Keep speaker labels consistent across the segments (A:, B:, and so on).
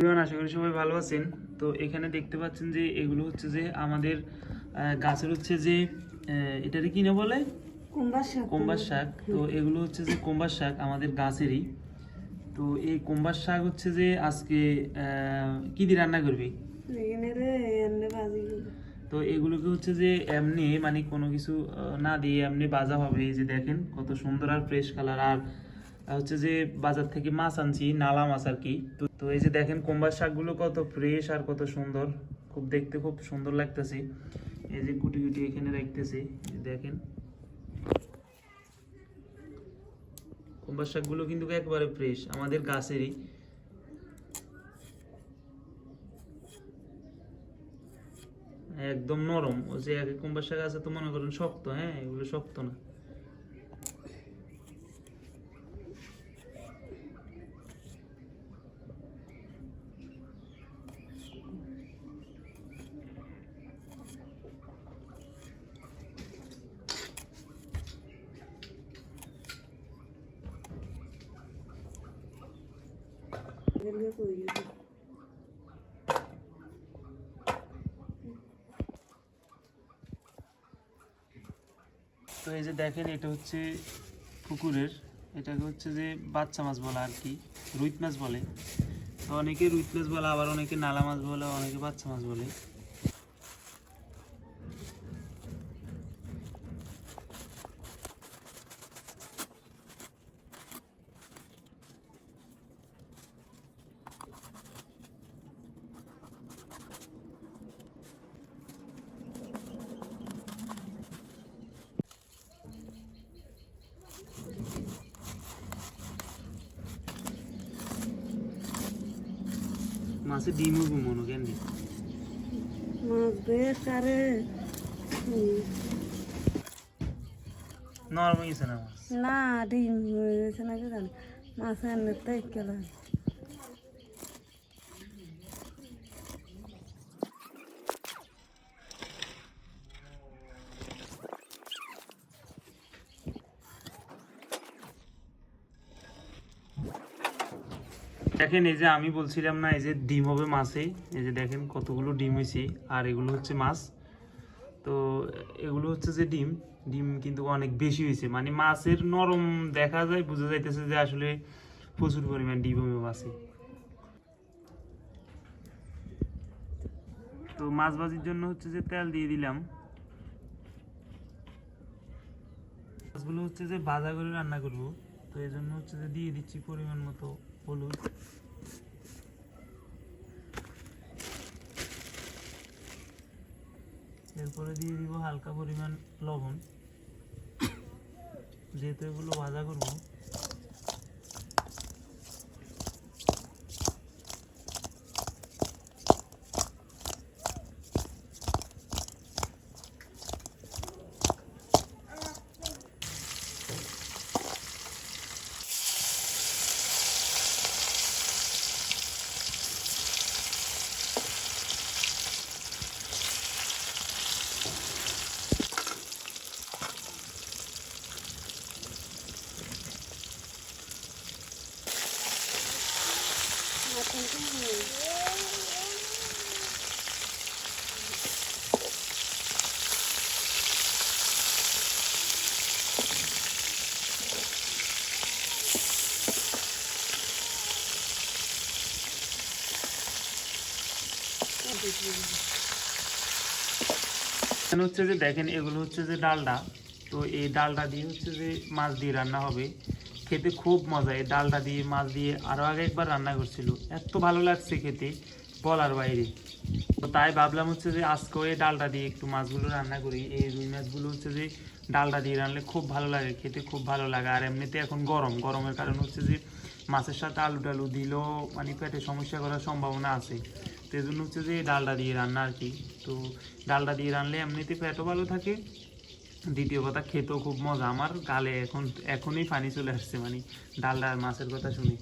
A: আশা করি সবাই ভালো আছেন। তো এখানে দেখতে পাচ্ছেন যে এগুলো হচ্ছে যে আমাদের গাছের হচ্ছে যে এটারে কি না বলে?
B: কুমড়ার শাক।
A: কুম্বার শাক। তো এগুলো হচ্ছে যে কুম্বার শাক আমাদের গাছেরই। তো এই কুম্বার শাক হচ্ছে যে আজকে কি দিয়ে রান্না করবি। তো এগুলোকে হচ্ছে যে এমনি মানে কোনো কিছু না দিয়ে এমনি বাজা হবে। এই যে দেখেন কত সুন্দর আর ফ্রেশ কালার আর হচ্ছে যে বাজার থেকে মাছ আনছি, নালা মাছ আর কি। তো এই যে দেখেন কুম্বার শাকগুলো কত ফ্রেশ আর কত সুন্দর। খুব দেখতে খুব সুন্দর লাগতেছে। এই যে কুটি কুটি এখানে রাখতেছে দেখেন। কুম্বার শাকগুলো কিন্তু একবারে ফ্রেশ আমাদের গাছেরই। একদম নরম। ওই যে এক কুম্বার শাক আছে তো মনে করেন শক্ত হ্যাঁ? এগুলো শক্ত না। তো এই যে দেখেন, এটা হচ্ছে পুকুরের এটাকে হচ্ছে যে বাচ্চা মাছ বলে আর কি, রুইত মাছ বলে। তো অনেকে রুইত মাছ বলে, আবার অনেকে নালা মাছ বলে, অনেকে বাচ্চা মাছ বলে। মাছের ডিম হবে মনে কেন?
B: মাছ বেশ আরে
A: নরম হয়ে না
B: না ডিম হয়েছে না জানি মাছ এনে তাই
A: দেখেন এই যে আমি বলছিলাম না, এই যে ডিম হবে মাছে এই যে দেখেন কতগুলো ডিম হয়েছে, আর এগুলো হচ্ছে মাছ। তো এগুলো হচ্ছে যে ডিম। ডিম কিন্তু অনেক বেশি হয়েছে। মানে মাছের নরম দেখা যায়, বোঝা যাইতেছে যে আসলে প্রচুর পরিমাণ ডিম হবে মাছে। তো মাছ ভাজির জন্য হচ্ছে যে তেল দিয়ে দিলাম। মাছগুলো হচ্ছে যে ভাজা করে রান্না করব। তো এই জন্য হচ্ছে যে দিয়ে দিচ্ছি পরিমাণ মতো হলুদ। এরপরে দিয়ে দিব হালকা পরিমাণ লবণ। যেহেতু এগুলো ভাজা করব এখানে হচ্ছে যে দেখেন, এগুলো হচ্ছে যে ডালডা। তো এই ডালটা দিয়ে হচ্ছে যে মাছ দিয়ে রান্না হবে। খেতে খুব মজা। এই ডালটা দিয়ে মাছ দিয়ে আরও আগে একবার রান্না করছিল। এত ভালো লাগছে খেতে, বলার বাইরে। তো তাই ভাবলাম হচ্ছে যে আজকেও এই ডালটা দিয়ে একটু মাছগুলো রান্না করি। এই রুই মাছগুলো হচ্ছে যে ডালটা দিয়ে রান্নলে খুব ভালো লাগে, খেতে খুব ভালো লাগে। আর এমনিতে এখন গরম। গরমের কারণ হচ্ছে যে মাছের সাথে আলু টালু দিলেও মানে পেটে সমস্যা করার সম্ভাবনা আছে। তো এই জন্য হচ্ছে যে ডালটা দিয়ে রান্না আর কি। তো ডালটা দিয়ে রানলে এমনিতে পেটও ভালো থাকে। দ্বিতীয় কথা, খেতেও খুব মজা। আমার গালে এখন, এখনই পানি চলে আসছে মানে ডালটা আর মাছের কথা শুনি।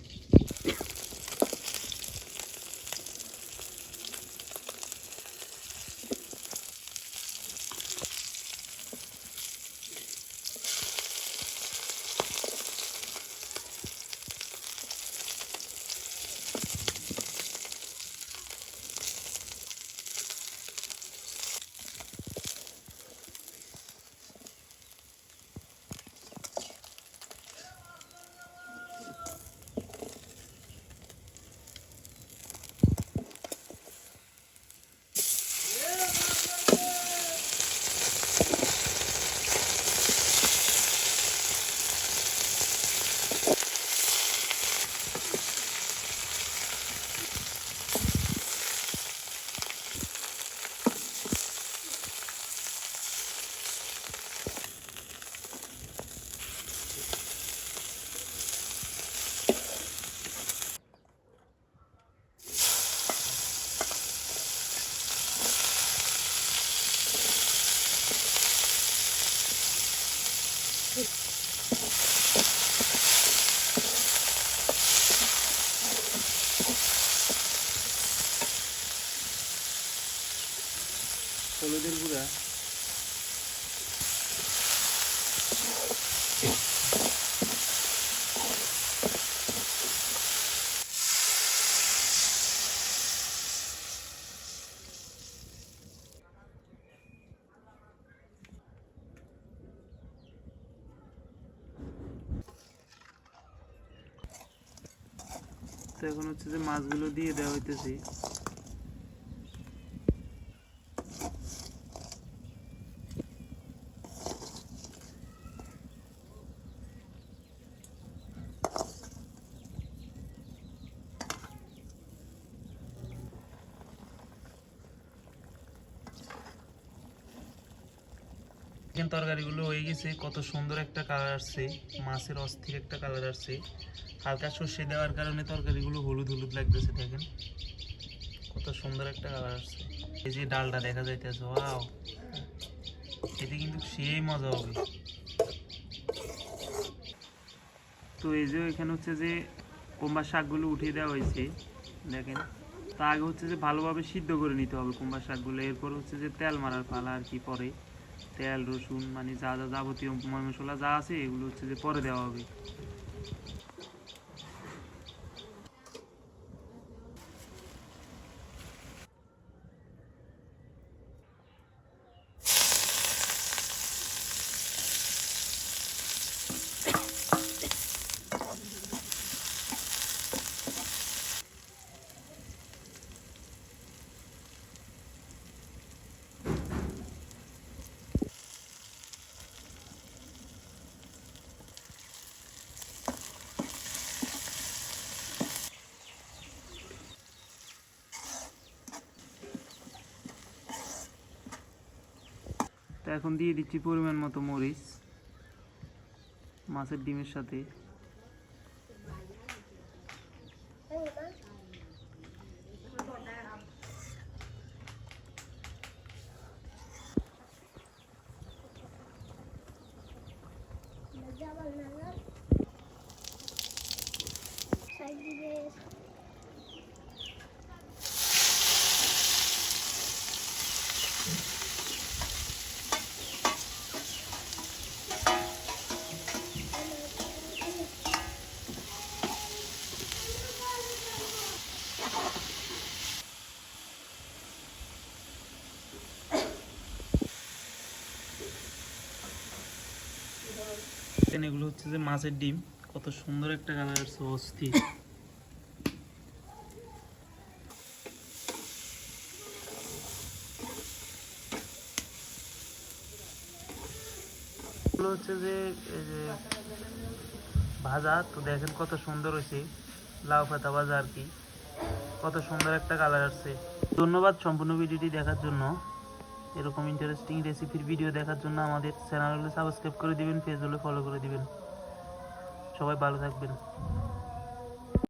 A: এখন হচ্ছে যে মাছগুলো দিয়ে দেওয়া হইতেছে। চিকেন তরকারিগুলো হয়ে গেছে, কত সুন্দর একটা কালার আসছে, মাছের অস্থির একটা কালার আসছে। হালকা সর্ষে দেওয়ার কারণে তরকারিগুলো হলুদ হলুদ লাগতেছে, দেখেন। কত সুন্দর একটা কালার আসছে। এই যে ডালটা দেখা যাইতেছে, ওয়াও। এতে কিন্তু সেই মজা হবে। তো এই যে এখানে হচ্ছে যে কুমড়ার শাকগুলো উঠিয়ে দেওয়া হয়েছে, দেখেন। তা আগে হচ্ছে যে ভালোভাবে সিদ্ধ করে নিতে হবে কুমড়ার শাকগুলো, এরপর হচ্ছে যে তেল মারার পালা আর কি পরে। তেল, রসুন মানে যা যা যাবতীয় মশলা যা আছে, এগুলো হচ্ছে যে পরে দেওয়া হবে। তো এখন দিয়ে দিচ্ছি পরিমাণ মতো মরিচ মাছের ডিমের সাথে। এগুলো হচ্ছে যে মাছের ডিম। কত সুন্দর একটা কালার আসছে অস্থির হচ্ছে এই যে ভাজা, তো দেখেন কত সুন্দর হয়েছে। লাউ পাতা ভাজা আর কি। কত সুন্দর একটা কালার আসছে। ধন্যবাদ সম্পূর্ণ ভিডিওটি দেখার জন্য। এরকম ইন্টারেস্টিং রেসিপির ভিডিও দেখার জন্য আমাদের চ্যানেলগুলো সাবস্ক্রাইব করে দিবেন পেজগুলো ফলো করে দিবেন। সবাই ভালো থাকবেন।